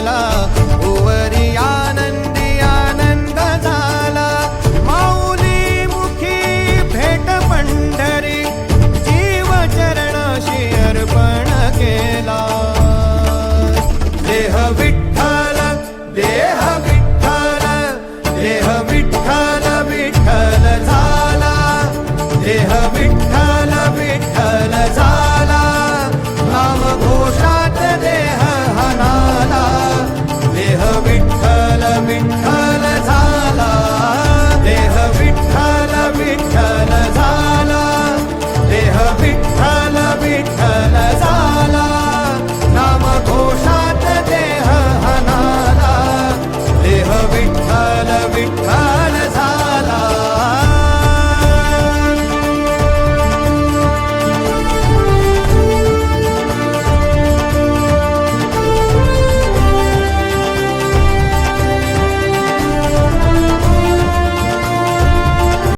झाला आनंदी आनंद झाला माऊली भेट पंढरी जीव चरणाशी अर्पण केला. देह विट